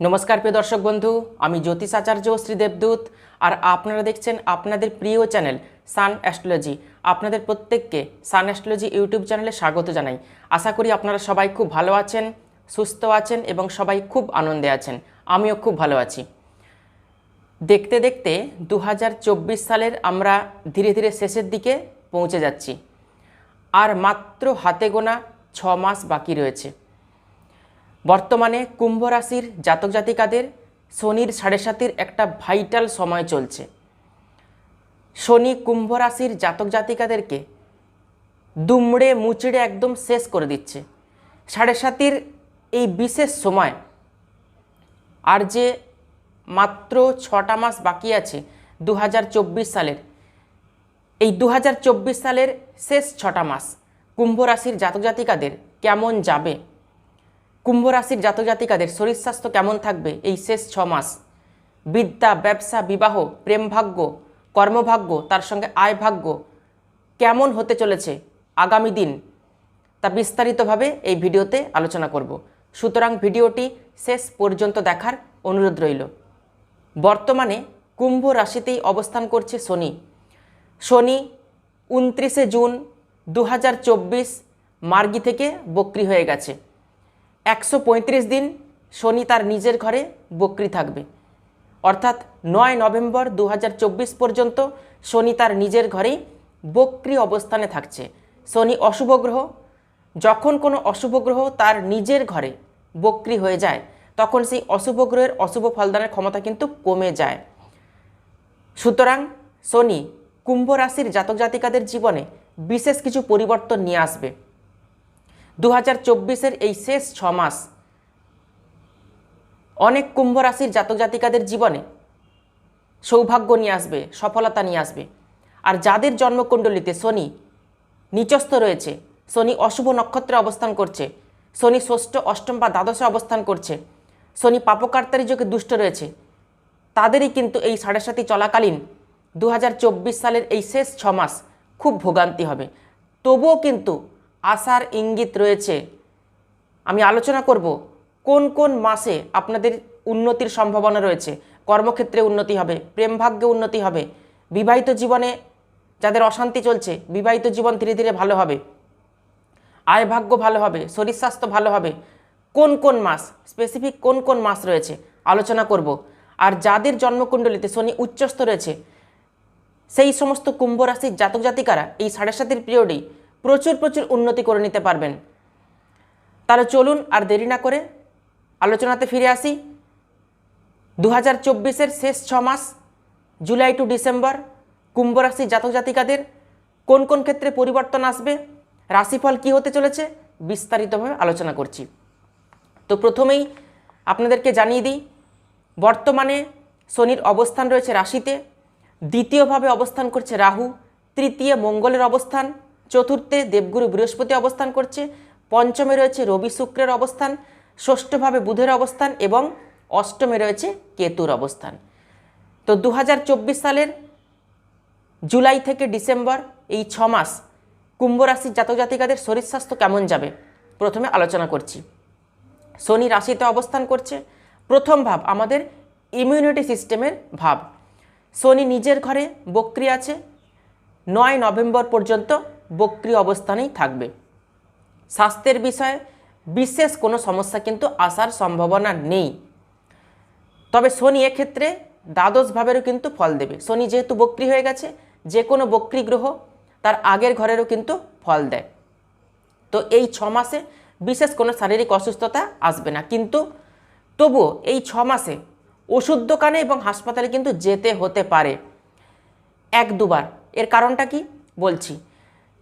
নমস্কার প্রিয় দর্শক বন্ধু, আমি জ্যোতিষ আচার্য শ্রী দেবদূত, আর আপনারা দেখছেন আপনাদের প্রিয় চ্যানেল সান অ্যাস্ট্রোলজি। আপনাদের প্রত্যেককে সান অ্যাস্ট্রোলজি ইউটিউব চ্যানেলে স্বাগত জানাই। আশা করি আপনারা সবাই খুব ভালো আছেন, সুস্থ আছেন এবং সবাই খুব আনন্দে আছেন। আমিও খুব ভালো আছি। দেখতে দেখতে দু হাজার চব্বিশ সালের আমরা ধীরে ধীরে শেষের দিকে পৌঁছে যাচ্ছি। আর মাত্র হাতে গোনা ছ মাস বাকি রয়েছে। বর্তমানে কুম্ভ রাশির জাতক জাতিকাদের শনির সাড়ে সাতির একটা ভাইটাল সময় চলছে। শনি কুম্ভ রাশির জাতক জাতিকাদেরকে দুমড়ে মুচড়ে একদম শেষ করে দিচ্ছে। সাড়ে সাতির এই বিশেষ সময় আর যে মাত্র ছটা মাস বাকি আছে দু হাজার চব্বিশ সালের, এই দু হাজার চব্বিশ সালের শেষ ছটা মাস কুম্ভ রাশির জাতক জাতিকাদের কেমন যাবে? কুম্ভ রাশির জাতক জাতিকাদের শরীর স্বাস্থ্য কেমন থাকবে এই শেষ ছ মাস? বিদ্যা, ব্যবসা, বিবাহ, প্রেম ভাগ্য, কর্মভাগ্য, তার সঙ্গে আয় ভাগ্য কেমন হতে চলেছে আগামী দিন? তা বিস্তারিতভাবে এই ভিডিওতে আলোচনা করব। সুতরাং ভিডিওটি শেষ পর্যন্ত দেখার অনুরোধ রইল। বর্তমানে কুম্ভ রাশিতেই অবস্থান করছে শনি। শনি উনত্রিশে জুন দু হাজার চব্বিশ মার্গি থেকে বক্রি হয়ে গেছে। একশো পঁয়ত্রিশ দিন শনি তার নিজের ঘরে বক্রি থাকবে। অর্থাৎ নয় নভেম্বর দু হাজার চব্বিশ পর্যন্ত শনি তার নিজের ঘরেই বক্রি অবস্থানে থাকছে। শনি অশুভ গ্রহ, যখন কোনো অশুভ গ্রহ তার নিজের ঘরে বক্রি হয়ে যায়, তখন সেই অশুভ গ্রহের অশুভ ফলদানের ক্ষমতা কিন্তু কমে যায়। সুতরাং শনি কুম্ভ রাশির জাতক জাতিকাদের জীবনে বিশেষ কিছু পরিবর্তন নিয়ে আসবে। দু হাজার এই শেষ ছ মাস। অনেক কুম্ভ রাশির জাতক জাতিকাদের জীবনে সৌভাগ্য নিয়ে আসবে, সফলতা নিয়ে আসবে। আর যাদের জন্মকুণ্ডলিতে শনি নিচস্থ রয়েছে, শনি অশুভ নক্ষত্রে অবস্থান করছে, শনি ষষ্ঠ, অষ্টম বা দ্বাদশে অবস্থান করছে, শনি পাপকার্তারি যোগে দুষ্ট রয়েছে, তাদেরই কিন্তু এই সাড়ে সাতি চলাকালীন দু হাজার চব্বিশ সালের এই শেষ ছ মাস খুব ভোগান্তি হবে। তবুও কিন্তু আশার ইঙ্গিত রয়েছে। আমি আলোচনা করব কোন কোন মাসে আপনাদের উন্নতির সম্ভাবনা রয়েছে। কর্মক্ষেত্রে উন্নতি হবে, প্রেম ভাগ্যে উন্নতি হবে, বিবাহিত জীবনে যাদের অশান্তি চলছে, বিবাহিত জীবন ধীরে ধীরে ভালো হবে, আয় ভাগ্য ভালো হবে, শরীর স্বাস্থ্য ভালো হবে, কোন কোন মাস স্পেসিফিক কোন কোন মাস রয়েছে, আলোচনা করব। আর যাদের জন্মকুণ্ডলিতে শনি উচ্চস্থ রয়েছে, সেই সমস্ত কুম্ভ রাশির জাতক জাতিকারা এই সাড়ে সাতের পিরিয়ডেই প্রচুর প্রচুর উন্নতি করে নিতে পারবেন। তাহলে চলুন আর দেরি না করে আলোচনাতে ফিরে আসি। দু হাজার চব্বিশের শেষ ছ মাস, জুলাই টু ডিসেম্বর কুম্ভ রাশির জাতক জাতিকাদের কোন কোন ক্ষেত্রে পরিবর্তন আসবে, রাশিফল কি হতে চলেছে, বিস্তারিতভাবে আলোচনা করছি। তো প্রথমেই আপনাদেরকে জানিয়ে দিই, বর্তমানে শনির অবস্থান রয়েছে রাশিতে, দ্বিতীয়ভাবে অবস্থান করছে রাহু, তৃতীয় মঙ্গলের অবস্থান চতুর্থে দেবগুরু বৃহস্পতি অবস্থান করছে, পঞ্চমে রয়েছে রবি শুক্রের অবস্থান, ষষ্ঠভাবে বুধের অবস্থান এবং অষ্টমে রয়েছে কেতুর অবস্থান। তো দু হাজার চব্বিশ সালের জুলাই থেকে ডিসেম্বর এই ছ মাস কুম্ভ রাশির জাতক জাতিকাদের শরীর স্বাস্থ্য কেমন যাবে? প্রথমে আলোচনা করছি। শনি রাশিতে অবস্থান করছে, প্রথম ভাব আমাদের ইমিউনিটি সিস্টেমের ভাব। শনি নিজের ঘরে বক্রি আছে, নয় নভেম্বর পর্যন্ত বক্রি অবস্থানেই থাকবে। স্বাস্থ্যের বিষয়ে বিশেষ কোনো সমস্যা কিন্তু আসার সম্ভাবনা নেই। তবে শনি এক্ষেত্রে দ্বাদশ ভাবেরও কিন্তু ফল দেবে। শনি যেহেতু বক্রি হয়ে গেছে, যে কোনো বক্রি গ্রহ তার আগের ঘরেরও কিন্তু ফল দেয়। তো এই ছ মাসে বিশেষ কোনো শারীরিক অসুস্থতা আসবে না। কিন্তু তবুও এই ছ মাসে ওষুধ দোকানে এবং হাসপাতালে কিন্তু যেতে হতে পারে। এক দুবার। এর কারণটা কি? বলছি।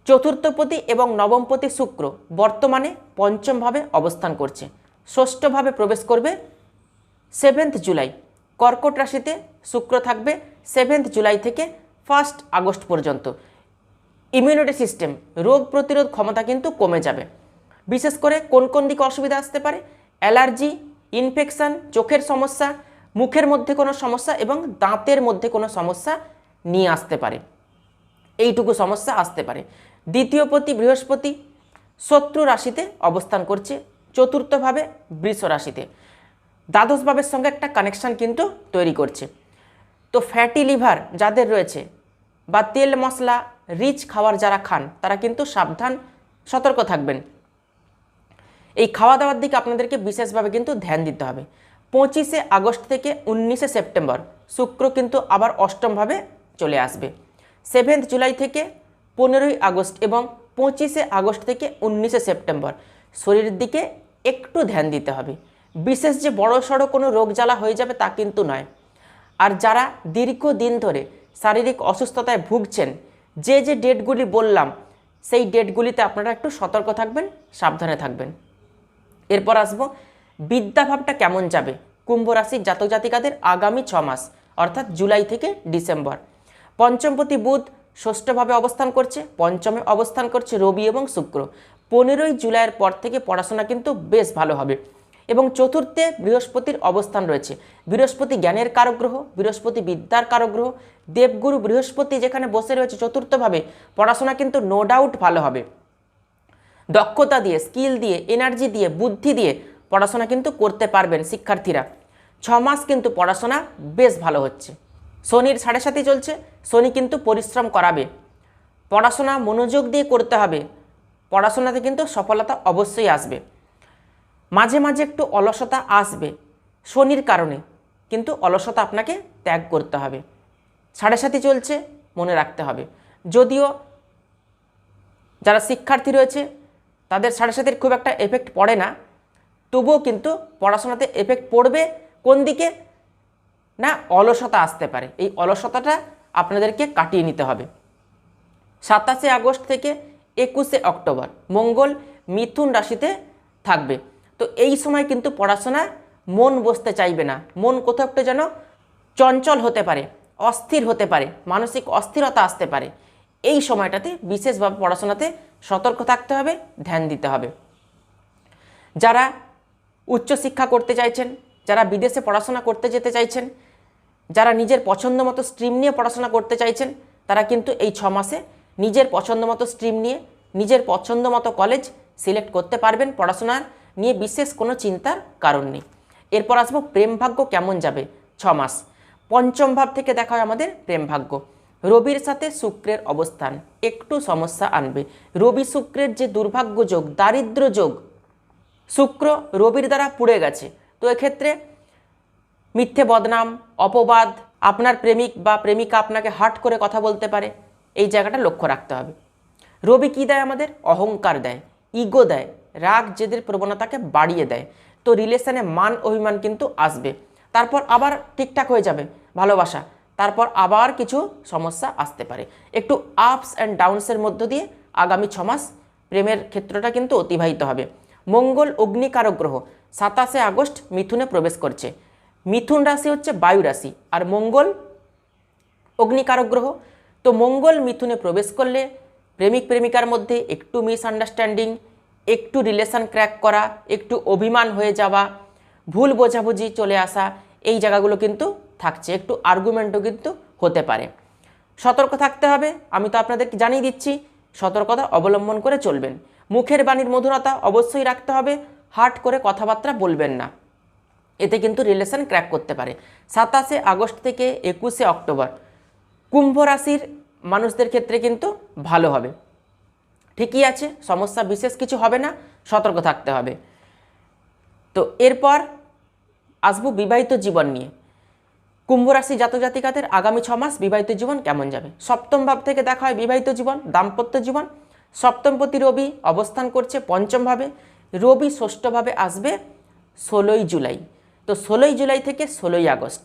চতুর্থপতি এবং নবমপতি শুক্র বর্তমানে পঞ্চমভাবে অবস্থান করছে। ষষ্ঠভাবে প্রবেশ করবে সেভেন্থ জুলাই। কর্কট রাশিতে শুক্র থাকবে সেভেন্থ জুলাই থেকে ফার্স্ট আগস্ট পর্যন্ত। ইমিউনিটি সিস্টেম রোগ প্রতিরোধ ক্ষমতা কিন্তু কমে যাবে। বিশেষ করে কোন কোন দিকে অসুবিধা আসতে পারে? অ্যালার্জি ইনফেকশন চোখের সমস্যা, মুখের মধ্যে কোনো সমস্যা এবং দাঁতের মধ্যে কোনো সমস্যা নিয়ে আসতে পারে। এইটুকু সমস্যা আসতে পারে। দ্বিতীয় পতি বৃহস্পতি শত্রু রাশিতে অবস্থান করছে, চতুর্থভাবে বৃষ রাশিতে। দ্বাদশ ভাবের সঙ্গে একটা কানেকশান কিন্তু তৈরি করছে। তো ফ্যাটি লিভার যাদের রয়েছে বা তেল মশলা রিচ খাবার যারা খান, তারা কিন্তু সাবধান, সতর্ক থাকবেন। এই খাওয়া দাওয়ার দিকে আপনাদেরকে বিশেষভাবে কিন্তু ধ্যান দিতে হবে। পঁচিশে আগস্ট থেকে উনিশে সেপ্টেম্বর, শুক্র কিন্তু আবার অষ্টমভাবে চলে আসবে। সেভেন্থ জুলাই থেকে পনেরোই আগস্ট এবং পঁচিশে আগস্ট থেকে উনিশে সেপ্টেম্বর। শরীরের দিকে একটু ধ্যান দিতে হবে। বিশেষ যে বড় সড়ো কোনো রোগ জ্বালা হয়ে যাবে তা কিন্তু নয়। আর যারা দীর্ঘদিন ধরে শারীরিক অসুস্থতায় ভুগছেন, যে যে ডেটগুলি বললাম, সেই ডেটগুলিতে আপনারা একটু সতর্ক থাকবেন, সাবধানে থাকবেন। এরপর আসব, বিদ্যাভাবটা কেমন যাবে? কুম্ভ রাশির জাতক জাতিকাদের আগামী ছ মাস, অর্থাৎ জুলাই থেকে ডিসেম্বর। পঞ্চমপতি বুধ ষষ্ঠভাবে অবস্থান করছে, পঞ্চমে অবস্থান করছে রবি এবং শুক্র। পনেরোই জুলাইয়ের পর থেকে পড়াশোনা কিন্তু বেশ ভালো হবে। এবং চতুর্থে বৃহস্পতির অবস্থান রয়েছে। বৃহস্পতি জ্ঞানের কারগ্রহ বৃহস্পতি বিদ্যার কারগ্রহ দেবগুরু বৃহস্পতি যেখানে বসে রয়েছে চতুর্থভাবে, পড়াশোনা কিন্তু নো ডাউট ভালো হবে। দক্ষতা দিয়ে স্কিল দিয়ে এনার্জি দিয়ে, বুদ্ধি দিয়ে পড়াশোনা কিন্তু করতে পারবেন শিক্ষার্থীরা। ছ মাস কিন্তু পড়াশোনা বেশ ভালো হচ্ছে। শনির সাড়ে সাথে চলছে, শনি কিন্তু পরিশ্রম করাবে। পড়াশোনা মনোযোগ দিয়ে করতে হবে। পড়াশোনাতে কিন্তু সফলতা অবশ্যই আসবে। মাঝে মাঝে একটু অলসতা আসবে শনির কারণে, কিন্তু অলসতা আপনাকে ত্যাগ করতে হবে। সাড়ে সাথে চলছে, মনে রাখতে হবে। যদিও যারা শিক্ষার্থী রয়েছে, তাদের সাড়ে সাথের খুব একটা এফেক্ট পড়ে না। তবুও কিন্তু পড়াশোনাতে এফেক্ট পড়বে কোন দিকে? না, অলসতা আসতে পারে। এই অলসতাটা আপনাদেরকে কাটিয়ে নিতে হবে। সাতাশে আগস্ট থেকে একুশে অক্টোবর, মঙ্গল মিথুন রাশিতে থাকবে। তো এই সময় কিন্তু পড়াশোনা মন বসতে চাইবে না। মন কোথাও একটু যেন চঞ্চল হতে পারে, অস্থির হতে পারে, মানসিক অস্থিরতা আসতে পারে। এই সময়টাতে বিশেষভাবে পড়াশোনাতে সতর্ক থাকতে হবে, ধ্যান দিতে হবে। যারা উচ্চশিক্ষা করতে চাইছেন, যারা বিদেশে পড়াশোনা করতে যেতে চাইছেন যারা নিজের পছন্দ মতো স্ট্রিম নিয়ে পড়াশোনা করতে চাইছেন, তারা কিন্তু এই ছ মাসে নিজের পছন্দ মতো স্ট্রিম নিয়ে নিজের পছন্দ মতো কলেজ সিলেক্ট করতে পারবেন পড়াশোনার নিয়ে বিশেষ কোনো চিন্তার কারণ নেই। এরপর আসব প্রেম ভাগ্য কেমন যাবে ছ মাস। পঞ্চম ভাব থেকে দেখা হয় আমাদের প্রেম ভাগ্য। রবির সাথে শুক্রের অবস্থান, একটু সমস্যা আনবে। রবি শুক্রের যে দুর্ভাগ্য যোগ, দারিদ্র যোগ, শুক্র রবির দ্বারা পুড়ে গেছে। তো এক্ষেত্রে মিথ্যে বদনাম, অপবাদ, আপনার প্রেমিক বা প্রেমিকা আপনাকে হাট করে কথা বলতে পারে, এই জায়গাটা লক্ষ্য রাখতে হবে। রবি কী দেয় আমাদের? অহংকার দেয়, ইগো দেয়, রাগ জেদের প্রবণতাকে বাড়িয়ে দেয়। তো রিলেশনে মান অভিমান কিন্তু আসবে। তারপর আবার ঠিকঠাক হয়ে যাবে, ভালোবাসা। তারপর আবার কিছু সমস্যা আসতে পারে। একটু আপস অ্যান্ড ডাউনসের মধ্য দিয়ে আগামী ছমাস প্রেমের ক্ষেত্রটা কিন্তু অতিবাহিত হবে। মঙ্গল অগ্নিকারক গ্রহ, সাতাশে আগস্ট মিথুনে প্রবেশ করছে। মিথুন রাশি হচ্ছে বায়ু রাশি, আর মঙ্গল অগ্নিকারক গ্রহ। তো মঙ্গল মিথুনে প্রবেশ করলে প্রেমিক প্রেমিকার মধ্যে একটু মিসআন্ডারস্ট্যান্ডিং একটু রিলেশন ক্র্যাক করা, একটু অভিমান হয়ে যাওয়া, ভুল বোঝাবুঝি চলে আসা, এই জায়গাগুলো কিন্তু থাকছে। একটু আর্গুমেন্টও কিন্তু হতে পারে। সতর্ক থাকতে হবে, আমি তো আপনাদেরকে জানিয়ে দিচ্ছি, সতর্কতা অবলম্বন করে চলবেন। মুখের বাণীর মধুরতা অবশ্যই রাখতে হবে হার্ট করে কথাবার্তা বলবেন না। এতে কিন্তু রিলেশন ক্র্যাক করতে পারে। সাতাশে আগস্ট থেকে একুশে অক্টোবর, কুম্ভ রাশির মানুষদের ক্ষেত্রে কিন্তু ভালো হবে। ঠিকই আছে, সমস্যা বিশেষ কিছু হবে না, সতর্ক থাকতে হবে। তো এরপর আসব বিবাহিত জীবন নিয়ে। কুম্ভ রাশি জাতক জাতিকাদের আগামী ছ মাস বিবাহিত জীবন কেমন যাবে? সপ্তম ভাব থেকে দেখা হয় বিবাহিত জীবন, দাম্পত্য জীবন। সপ্তমপতি রবি অবস্থান করছে পঞ্চমভাবে রবি ষষ্ঠভাবে আসবে ষোলোই জুলাই। তো ষোলোই জুলাই থেকে ষোলোই আগস্ট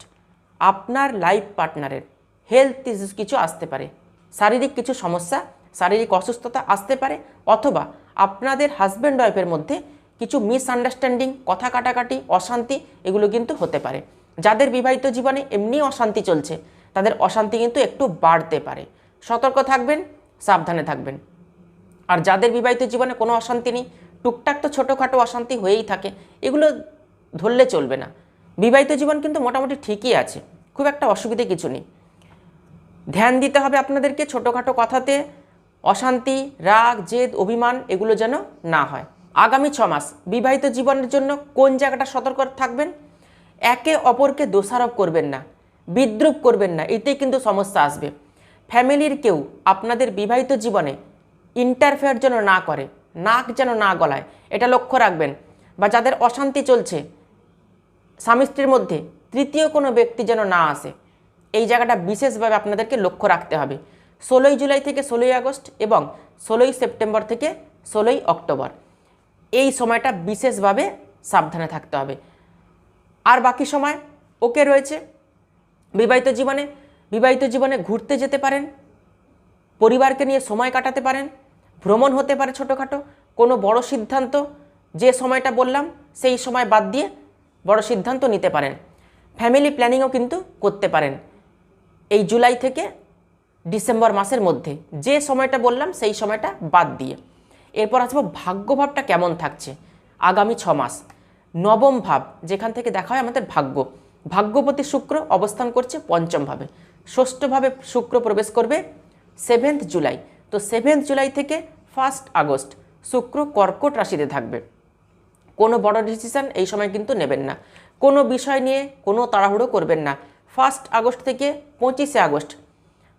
আপনার লাইফ পার্টনারের হেলথ ইস্যুস কিছু আসতে পারে। শারীরিক কিছু সমস্যা, শারীরিক অসুস্থতা আসতে পারে অথবা আপনাদের হাজব্যান্ড ওয়াইফের মধ্যে কিছু মিসআন্ডারস্ট্যান্ডিং কথা কাটাকাটি, অশান্তি এগুলো কিন্তু হতে পারে। যাদের বিবাহিত জীবনে এমনি অশান্তি চলছে, তাদের অশান্তি কিন্তু একটু বাড়তে পারে। সতর্ক থাকবেন, সাবধানে থাকবেন। আর যাদের বিবাহিত জীবনে কোনো অশান্তি নেই, টুকটাক তো ছোটোখাটো অশান্তি হয়েই থাকে, এগুলো ধরলে চলবে না। বিবাহিত জীবন কিন্তু মোটামুটি ঠিকই আছে, খুব একটা অসুবিধে কিছু নেই। ধ্যান দিতে হবে আপনাদেরকে ছোটোখাটো কথাতে, অশান্তি, রাগ, জেদ, অভিমান, এগুলো যেন না হয়। আগামী ছ মাস বিবাহিত জীবনের জন্য কোন জায়গাটা সতর্ক থাকবেন? একে অপরকে দোষারোপ করবেন না, বিদ্রুপ করবেন না, এতেই কিন্তু সমস্যা আসবে। ফ্যামিলির কেউ আপনাদের বিবাহিত জীবনে ইন্টারফেয়ার যেন না করে, নাক যেন না গলায়, এটা লক্ষ্য রাখবেন। বা যাদের অশান্তি চলছে স্বামী মধ্যে তৃতীয় কোনো ব্যক্তি যেন না আসে, এই জায়গাটা বিশেষভাবে আপনাদেরকে লক্ষ্য রাখতে হবে। ষোলোই জুলাই থেকে ষোলোই আগস্ট এবং ষোলোই সেপ্টেম্বর থেকে ষোলোই অক্টোবর। এই সময়টা বিশেষভাবে সাবধানে থাকতে হবে। আর বাকি সময় ওকে রয়েছে, বিবাহিত জীবনে বিবাহিত জীবনে ঘুরতে যেতে পারেন, পরিবারকে নিয়ে সময় কাটাতে পারেন, ভ্রমণ হতে পারে ছোটোখাটো, কোনো বড় সিদ্ধান্ত, যে সময়টা বললাম, সেই সময় বাদ দিয়ে বড় সিদ্ধান্ত নিতে পারেন। ফ্যামিলি প্ল্যানিংও কিন্তু করতে পারেন। এই জুলাই থেকে ডিসেম্বর মাসের মধ্যে যে সময়টা বললাম, সেই সময়টা বাদ দিয়ে। এরপর আসব ভাগ্যভাবটা কেমন থাকছে আগামী ছ মাস। নবম ভাব, যেখান থেকে দেখা হয় আমাদের ভাগ্য। ভাগ্যপতি শুক্র অবস্থান করছে পঞ্চম ভাবে। ষষ্ঠভাবে শুক্র প্রবেশ করবে সেভেন্থ জুলাই। তো সেভেন্থ জুলাই থেকে ফার্স্ট আগস্ট শুক্র কর্কট রাশিতে থাকবে। কোনো বড় ডিসিশন এই সময় কিন্তু নেবেন না। কোনো বিষয় নিয়ে কোনো তাড়াহুড়ো করবেন না। ফার্স্ট আগস্ট থেকে পঁচিশে আগস্ট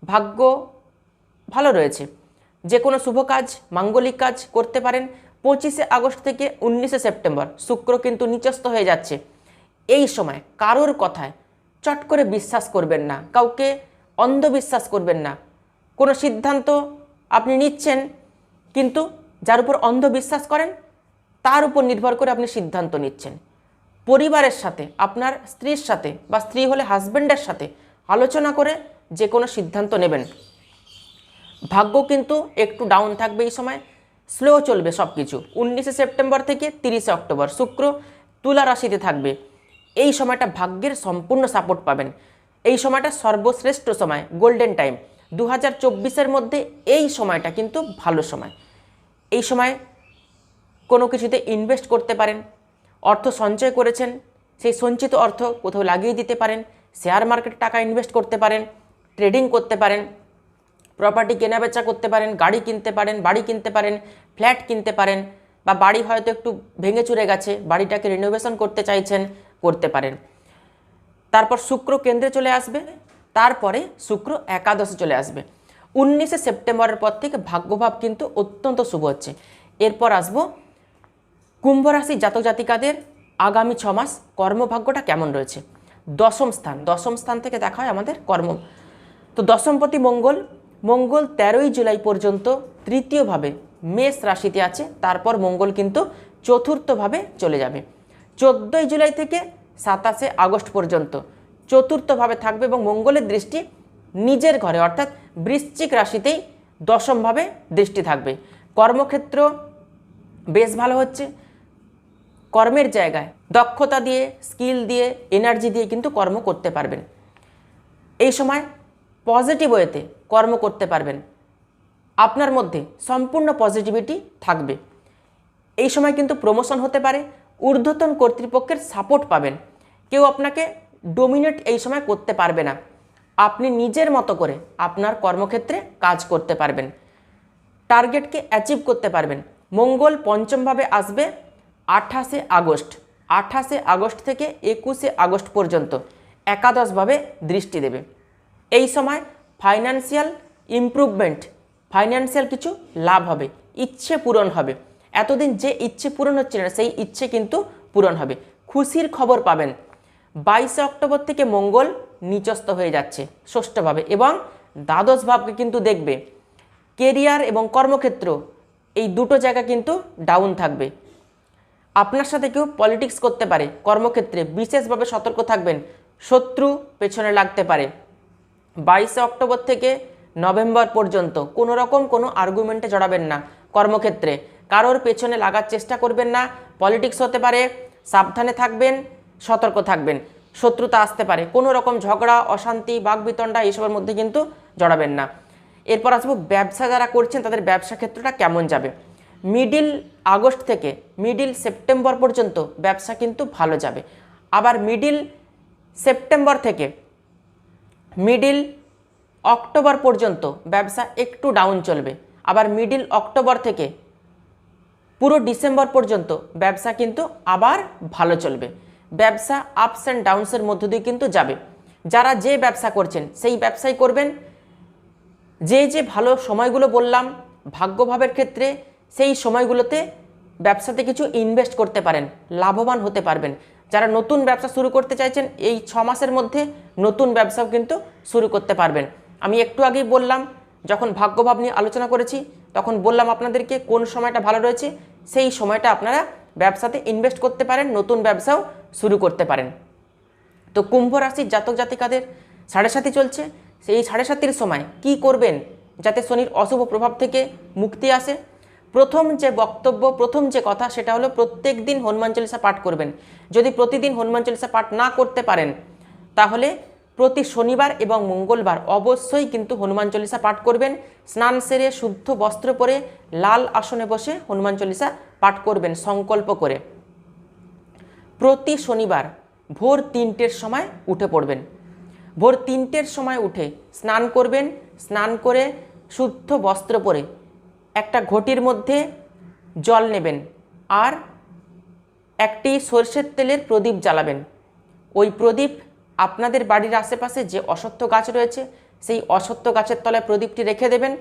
ভাগ্য ভালো রয়েছে। যে কোনো শুভ কাজ, মাঙ্গলিক কাজ করতে পারেন। পঁচিশে আগস্ট থেকে উনিশে সেপ্টেম্বর শুক্র কিন্তু নিচস্ত হয়ে যাচ্ছে। এই সময় কারোর কথায় চট করে বিশ্বাস করবেন না। কাউকে অন্ধবিশ্বাস করবেন না। কোনো সিদ্ধান্ত আপনি নিচ্ছেন, কিন্তু যার উপর অন্ধবিশ্বাস করেন তার উপর নির্ভর করে আপনি সিদ্ধান্ত নিচ্ছেন। পরিবারের সাথে, আপনার স্ত্রীর সাথে বা স্ত্রী হলে হাজব্যান্ডের সাথে আলোচনা করে যে কোনো সিদ্ধান্ত নেবেন। ভাগ্য কিন্তু একটু ডাউন থাকবে এই সময় স্লো চলবে সব কিছু উনিশে সেপ্টেম্বর থেকে তিরিশে অক্টোবর, শুক্র তুলা রাশিতে থাকবে। এই সময়টা ভাগ্যের সম্পূর্ণ সাপোর্ট পাবেন। এই সময়টা সর্বশ্রেষ্ঠ সময় গোল্ডেন টাইম দু হাজার মধ্যে এই সময়টা কিন্তু ভালো সময়। এই সময় কোনো কিছুতে ইনভেস্ট করতে পারেন, অর্থ সঞ্চয় করেছেন, সেই সঞ্চিত অর্থ কোথাও লাগিয়ে দিতে পারেন শেয়ার মার্কেটে টাকা ইনভেস্ট করতে পারেন ট্রেডিং করতে পারেন প্রপার্টি কেনাবেচা করতে পারেন, গাড়ি কিনতে পারেন, বাড়ি কিনতে পারেন ফ্ল্যাট কিনতে পারেন বা বাড়ি হয়তো একটু ভেঙে চুরে গেছে, বাড়িটাকে রিনোভেশন করতে চাইছেন, করতে পারেন। তারপর শুক্র কেন্দ্রে চলে আসবে, তারপরে শুক্র একাদশে চলে আসবে। উনিশে সেপ্টেম্বরের পর থেকে ভাগ্যভাব কিন্তু অত্যন্ত শুভ হচ্ছে। এরপর আসব কুম্ভ রাশি জাতক জাতিকাদের আগামী ছ মাস কর্মভাগ্যটা কেমন রয়েছে? দশম স্থান দশম স্থান থেকে দেখা হয় আমাদের কর্ম। তো দশমপতি মঙ্গল মঙ্গল তেরোই জুলাই পর্যন্ত তৃতীয়ভাবে মেষ রাশিতে আছে, তারপর মঙ্গল কিন্তু চতুর্থভাবে চলে যাবে। চোদ্দোই জুলাই থেকে সাতাশে আগস্ট পর্যন্ত চতুর্থভাবে থাকবে এবং মঙ্গলের দৃষ্টি নিজের ঘরে, অর্থাৎ বৃশ্চিক রাশিতেই দশমভাবে দৃষ্টি থাকবে। কর্মক্ষেত্র বেশ ভালো হচ্ছে কর্মের জায়গায়, দক্ষতা দিয়ে স্কিল দিয়ে এনার্জি দিয়ে কিন্তু কর্ম করতে পারবেন। এই সময় পজিটিভ ওয়েতে কর্ম করতে পারবেন। আপনার মধ্যে সম্পূর্ণ পজিটিভিটি থাকবে। এই সময় কিন্তু প্রমোশন হতে পারে, ঊর্ধ্বতন কর্তৃপক্ষের সাপোর্ট পাবেন। কেউ আপনাকে ডোমিনেট এই সময় করতে পারবে না। আপনি নিজের মতো করে আপনার কর্মক্ষেত্রে কাজ করতে পারবেন। টার্গেটকে অ্যাচিভ করতে পারবেন। মঙ্গল পঞ্চমভাবে আসবে আঠাশে আগস্ট আঠাশে আগস্ট থেকে একুশে আগস্ট পর্যন্ত একাদশভাবে দৃষ্টি দেবে। এই সময় ফাইন্যান্সিয়াল ইমপ্রুভমেন্ট, ফাইন্যান্সিয়াল কিছু লাভ হবে, ইচ্ছে পূরণ হবে। এতদিন যে ইচ্ছে পূরণ হচ্ছে না, সেই ইচ্ছে কিন্তু পূরণ হবে। খুশির খবর পাবেন। বাইশে অক্টোবর থেকে মঙ্গল নিচস্থ হয়ে যাচ্ছে ষষ্ঠভাবে এবং দ্বাদশ ভাবকে কিন্তু দেখবে। কেরিয়ার এবং কর্মক্ষেত্র, এই দুটো জায়গা কিন্তু ডাউন থাকবে। আপনার সাথে কেউ পলিটিক্স করতে পারে, কর্মক্ষেত্রে বিশেষভাবে সতর্ক থাকবেন, শত্রু পেছনে লাগতে পারে। বাইশে অক্টোবর থেকে নভেম্বর পর্যন্ত কোনো রকম কোনো আর্গুমেন্টে জড়াবেন না কর্মক্ষেত্রে। কারোর পেছনে লাগার চেষ্টা করবেন না পলিটিক্স হতে পারে, সাবধানে থাকবেন, সতর্ক থাকবেন, শত্রুতা আসতে পারে। কোনো রকম ঝগড়া, অশান্তি বাগবিতণ্ডা এইসবের মধ্যে কিন্তু জড়াবেন না। এরপর আসব ব্যবসা যারা করছেন তাদের ব্যবসা ক্ষেত্রটা কেমন যাবে? মিডিল আগস্ট থেকে মিডিল সেপ্টেম্বর পর্যন্ত ব্যবসা কিন্তু ভালো যাবে। আবার মিডিল সেপ্টেম্বর থেকে মিডিল অক্টোবর পর্যন্ত ব্যবসা একটু ডাউন চলবে। আবার মিডিল অক্টোবর থেকে পুরো ডিসেম্বর পর্যন্ত ব্যবসা কিন্তু আবার ভালো চলবে। ব্যবসা আপস অ্যান্ড ডাউনসের মধ্য দিয়ে কিন্তু যাবে। যারা যে ব্যবসা করছেন, সেই ব্যবসাই করবেন। যে যে ভালো সময়গুলো বললাম, ভাগ্যভাবের ক্ষেত্রে সেই সময়গুলোতে ব্যবসাতে কিছু ইনভেস্ট করতে পারেন, লাভবান হতে পারবেন। যারা নতুন ব্যবসা শুরু করতে চাইছেন, এই ছ মাসের মধ্যে নতুন ব্যবসাও কিন্তু শুরু করতে পারবেন। আমি একটু আগেই বললাম, যখন ভাগ্যভাব নিয়ে আলোচনা করেছি, তখন বললাম আপনাদেরকে কোন সময়টা ভালো রয়েছে, সেই সময়টা আপনারা ব্যবসাতে ইনভেস্ট করতে পারেন, নতুন ব্যবসাও শুরু করতে পারেন। তো কুম্ভ রাশির জাতক জাতিকাদের সাড়ে সাথী চলছে, সেই সাড়ে সাতির সময় কি করবেন? যাতে শনির অশুভ প্রভাব থেকে মুক্তি আসে প্রথম যে বক্তব্য, প্রথম যে কথা সেটা হলো প্রত্যেক দিন হনুমান চল্লিশা পাঠ করবেন। যদি প্রতিদিন হনুমান চল্লিশা পাঠ না করতে পারেন, তাহলে প্রতি শনিবার এবং মঙ্গলবার অবশ্যই কিন্তু হনুমান চল্লিশা পাঠ করবেন। স্নান সেরে শুদ্ধ বস্ত্র পরে লাল আসনে বসে হনুমান চল্লিশা পাঠ করবেন সংকল্প করে। প্রতি শনিবার ভোর তিনটের সময় উঠে পড়বেন। ভোর তিনটের সময় উঠে স্নান করবেন। স্নান করে শুদ্ধ বস্ত্র পরে একটা ঘটির মধ্যে জল নেবেন আর একটি সর্ষের তেলের প্রদীপ জ্বালাবেন। ওই প্রদীপ আপনাদের বাড়ির আশেপাশে যে অসত্য গাছ রয়েছে, সেই অসত্য গাছের তলায় প্রদীপটি রেখে দেবেন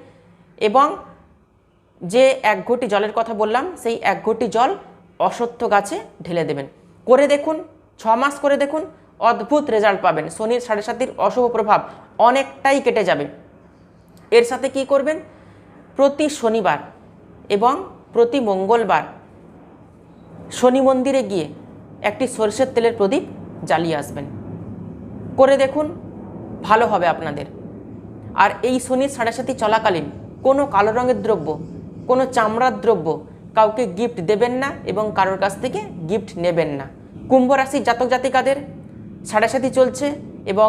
এবং যে এক ঘটি জলের কথা বললাম, সেই এক ঘটি জল অসত্য গাছে ঢেলে দেবেন। করে দেখুন, ছ মাস করে দেখুন, অদ্ভুত রেজাল্ট পাবেন। শনির সাড়ে সাতির অশুভ প্রভাব অনেকটাই কেটে যাবে। এর সাথে কি করবেন? প্রতি শনিবার এবং প্রতি মঙ্গলবার শনি মন্দিরে গিয়ে একটি সরষের তেলের প্রদীপ জ্বালিয়ে আসবেন। করে দেখুন, ভালো হবে আপনাদের। আর এই শনির সাড়ে সাথে চলাকালীন কোনো কালো রঙের দ্রব্য, কোনো চামড়ার দ্রব্য কাউকে গিফট দেবেন না এবং কারোর কাছ থেকে গিফট নেবেন না। কুম্ভ রাশির জাতক জাতিকাদের সাড়ে সাথী চলছে এবং